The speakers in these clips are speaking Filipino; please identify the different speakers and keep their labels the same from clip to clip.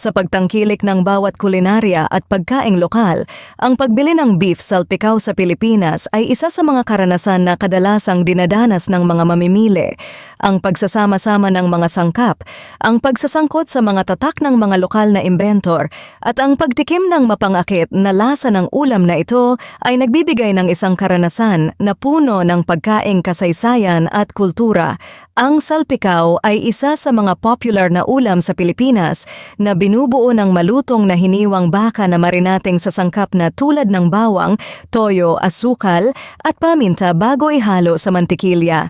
Speaker 1: Sa pagtangkilik ng bawat kulinarya at pagkaing lokal, ang pagbili ng beef salpikaw sa Pilipinas ay isa sa mga karanasan na kadalasang dinadanas ng mga mamimili. Ang pagsasama-sama ng mga sangkap, ang pagsasangkot sa mga tatak ng mga lokal na inventor, at ang pagtikim ng mapangakit na lasa ng ulam na ito ay nagbibigay ng isang karanasan na puno ng pagkaing kasaysayan at kultura. Ang salpikaw ay isa sa mga popular na ulam sa Pilipinas na binubuo ng malutong na hiniwang baka na marinating sa sangkap na tulad ng bawang, toyo, asukal at paminta bago ihalo sa mantikilya.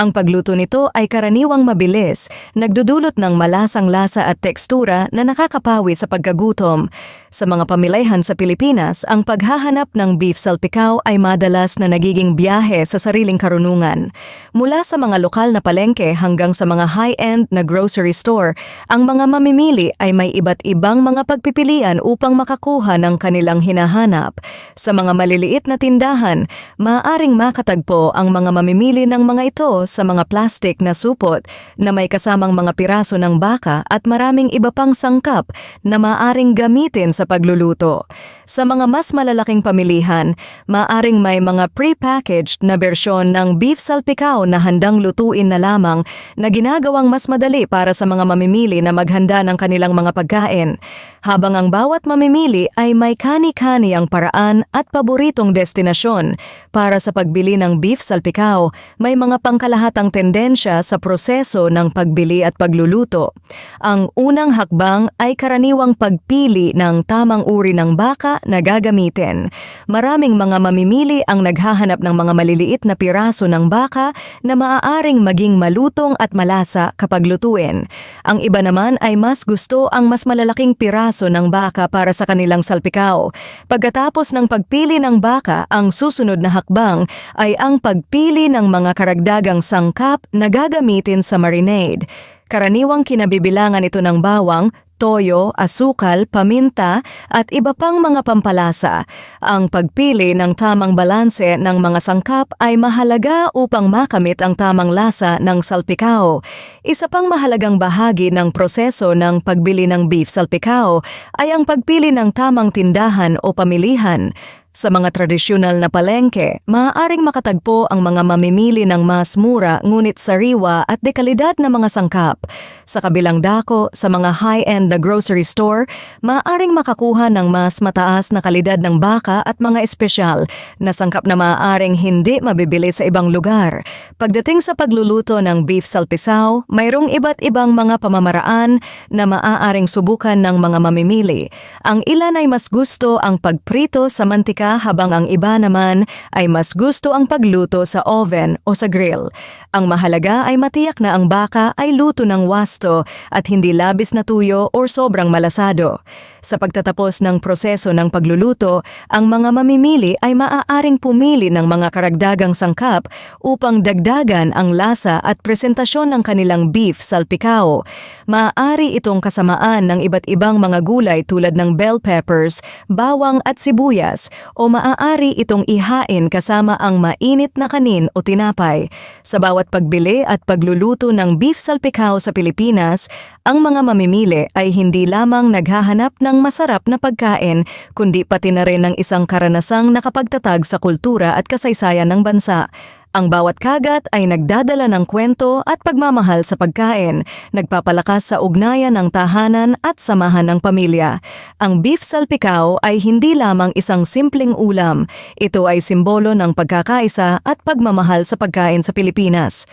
Speaker 1: Ang pagluto nito ay karaniwang mabilis, nagdudulot ng malasang lasa at tekstura na nakakapawi sa pagkagutom. Sa mga pamilayhan sa Pilipinas, ang paghahanap ng beef salpikaw ay madalas na nagiging biyahe sa sariling karunungan. Mula sa mga lokal na palengke hanggang sa mga high-end na grocery store, ang mga mamimili ay may iba't ibang mga pagpipilian upang makakuha ng kanilang hinahanap. Sa mga maliliit na tindahan, maaaring makatagpo ang mga mamimili ng mga ito sa mga plastic na supot na may kasamang mga piraso ng baka at maraming iba pang sangkap na maaaring gamitin sa pagluluto. Sa mga mas malalaking pamilihan, maaaring may mga pre-packaged na bersyon ng beef salpikaw na handang lutuin na lamang na ginagawang mas madali para sa mga mamimili na maghanda ng kanilang mga pagkain. Habang ang bawat mamimili ay may kani-kani ang paraan at paboritong destinasyon para sa pagbili ng beef salpikaw, may mga pangkalahatang tendensya sa proseso ng pagbili at pagluluto. Ang unang hakbang ay karaniwang pagpili ng tamang uri ng baka na gagamitin. Maraming mga mamimili ang naghahanap ng mga maliliit na piraso ng baka na maaaring maging malutong at malasa kapag lutuin. Ang iba naman ay mas gusto ang mas malalaking piraso ng baka para sa kanilang salpikaw. Pagkatapos ng pagpili ng baka, ang susunod na hakbang ay ang pagpili ng mga karagdagang sangkap na gagamitin sa marinade. Karaniwang kinabibilangan ito ng bawang, toyo, asukal, paminta at iba pang mga pampalasa. Ang pagpili ng tamang balanse ng mga sangkap ay mahalaga upang makamit ang tamang lasa ng salpikaw. Isa pang mahalagang bahagi ng proseso ng pagbili ng beef salpikaw ay ang pagpili ng tamang tindahan o pamilihan. Sa mga tradisyonal na palengke, maaaring makatagpo ang mga mamimili ng mas mura ngunit sariwa at dekalidad na mga sangkap. Sa kabilang dako, sa mga high-end na grocery store, maaaring makakuha ng mas mataas na kalidad ng baka at mga espesyal na sangkap na maaaring hindi mabibili sa ibang lugar. Pagdating sa pagluluto ng beef salpisaw, mayroong iba't ibang mga pamamaraan na maaaring subukan ng mga mamimili. Ang ilan ay mas gusto ang pagprito sa mantika habang ang iba naman ay mas gusto ang pagluto sa oven o sa grill. Ang mahalaga ay matiyak na ang baka ay luto ng wasto at hindi labis na tuyo o sobrang malasado. Sa pagtatapos ng proseso ng pagluluto, ang mga mamimili ay maaaring pumili ng mga karagdagang sangkap upang dagdagan ang lasa at presentasyon ng kanilang beef salpikaw. Maaari itong kasamaan ng iba't ibang mga gulay tulad ng bell peppers, bawang at sibuyas o maaari itong ihain kasama ang mainit na kanin o tinapay. Sa bawat pagbili at pagluluto ng beef salpikaw sa Pilipinas, ang mga mamimili ay hindi lamang naghahanap ng masarap na pagkain, kundi pati na rin ng isang karanasang nakapagtatag sa kultura at kasaysayan ng bansa. Ang bawat kagat ay nagdadala ng kwento at pagmamahal sa pagkain, nagpapalakas sa ugnayan ng tahanan at samahan ng pamilya. Ang beef salpikaw ay hindi lamang isang simpleng ulam, ito ay simbolo ng pagkakaisa at pagmamahal sa pagkain sa Pilipinas.